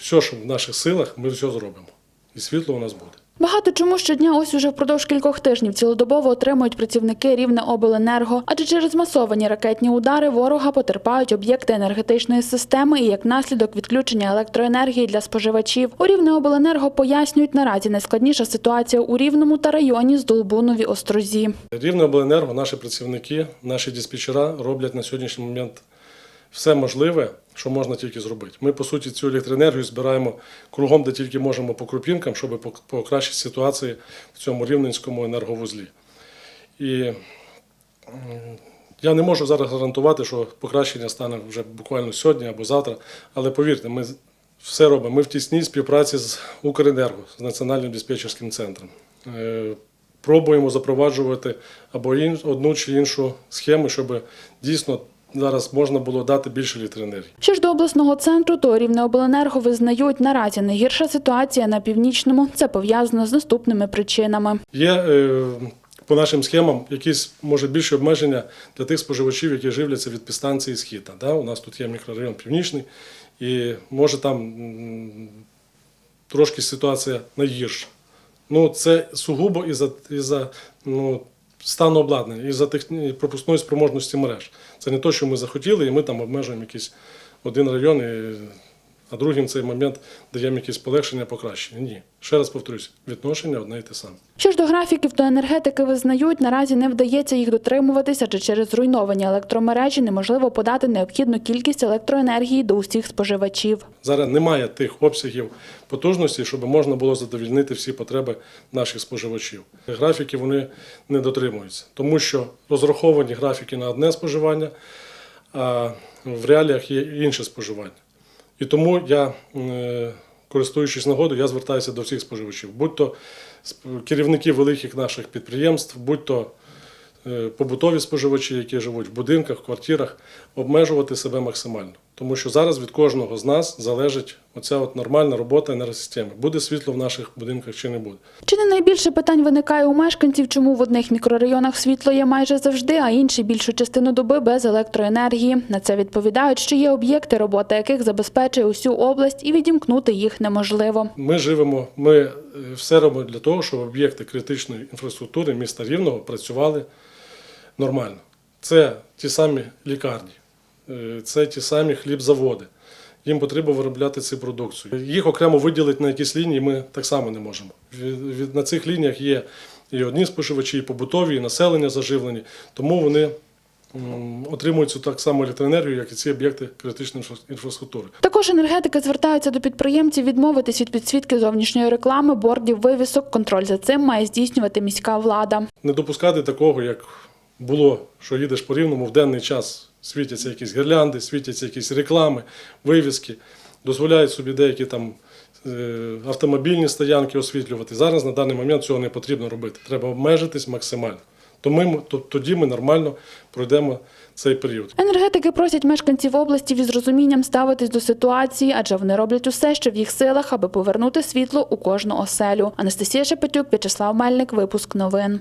Все, що в наших силах, ми все зробимо. І світло у нас буде. Багато чому щодня ось уже впродовж кількох тижнів цілодобово отримують працівники рівне обленерго, адже через масовані ракетні удари ворога потерпають об'єкти енергетичної системи і як наслідок відключення електроенергії для споживачів. У рівне обленерго пояснюють наразі найскладніша ситуація у рівному та районі Здолбунові Острозі. Рівне обленерго, наші працівники, наші диспетчера роблять на сьогоднішній момент все можливе, що можна тільки зробити. Ми, по суті, цю електроенергію збираємо кругом, де тільки можемо по крупінкам, щоб покращити ситуацію в цьому рівненському енерговузлі. І я не можу зараз гарантувати, що покращення стане вже буквально сьогодні або завтра, але повірте, ми все робимо. Ми в тісній співпраці з Укренерго, з Національним диспетчерським центром. Е, Пробуємо запроваджувати або одну чи іншу схему, щоб дійсно зараз можна було дати більше електроенергії. Що ж до обласного центру, то рівне обленерго визнають наразі найгірша ситуація на північному. Це пов'язано з наступними причинами. Є е, по нашим схемам якісь може більші обмеження для тих споживачів, які живляться від підстанції східа. Да? У нас тут є мікрорайон Північний, і може там трошки ситуація найгірша. Ну, це сугубо із-за із-за, ну, стану обладнання, і за техні... пропускної спроможності мереж. Це не те, що ми захотіли, і ми там обмежуємо якийсь один район, і... а другим цей момент даємо якісь полегшення, покращення. Ні. Ще раз повторюсь, відношення одне і те саме. Що ж до графіків, то енергетики визнають, наразі не вдається їх дотримуватися, адже через зруйновані електромережі неможливо подати необхідну кількість електроенергії до усіх споживачів. Зараз немає тих обсягів потужності, щоб можна було задовільнити всі потреби наших споживачів. Графіки вони не дотримуються, тому що розраховані графіки на одне споживання, а в реаліях є інше споживання. І тому я, е, користуючись нагодою, я звертаюся до всіх споживачів, будь-то керівників великих наших підприємств, будь-то е, побутові споживачі, які живуть в будинках, квартирах, обмежувати себе максимально. Тому що зараз від кожного з нас залежить оця от нормальна робота енергосистеми. Буде світло в наших будинках чи не буде. Чи не найбільше питань виникає у мешканців, чому в одних мікрорайонах світло є майже завжди, а інші більшу частину доби без електроенергії? На це відповідають, що є об'єкти, робота яких забезпечує усю область, і відімкнути їх неможливо. Ми живемо, ми е, все робимо для того, щоб об'єкти критичної інфраструктури міста Рівного працювали нормально. Це ті самі лікарні, це ті самі хлібзаводи. Їм потрібно виробляти цю продукцію. Їх окремо виділити на якісь лінії ми так само не можемо. На цих лініях є і одні споживачі, і побутові, і населення заживлені, тому вони отримують цю так само електроенергію, як і ці об'єкти критичної інфраструктури. Також енергетики звертаються до підприємців відмовитись від підсвітки зовнішньої реклами, бордів, вивісок. Контроль за цим має здійснювати міська влада. не допускати такого, як було, що їдеш по рівному в денний час, світяться якісь гірлянди, світяться якісь реклами, вивіски, дозволяють собі деякі там е, автомобільні стоянки освітлювати. Зараз на даний момент цього не потрібно робити. Треба обмежитись максимально. То ми, то, тоді ми нормально пройдемо цей період. Енергетики просять мешканців області із розумінням ставитись до ситуації, адже вони роблять усе, що в їх силах, аби повернути світло у кожну оселю. Анастасія Шепетюк, В'ячеслав Мельник, випуск новин.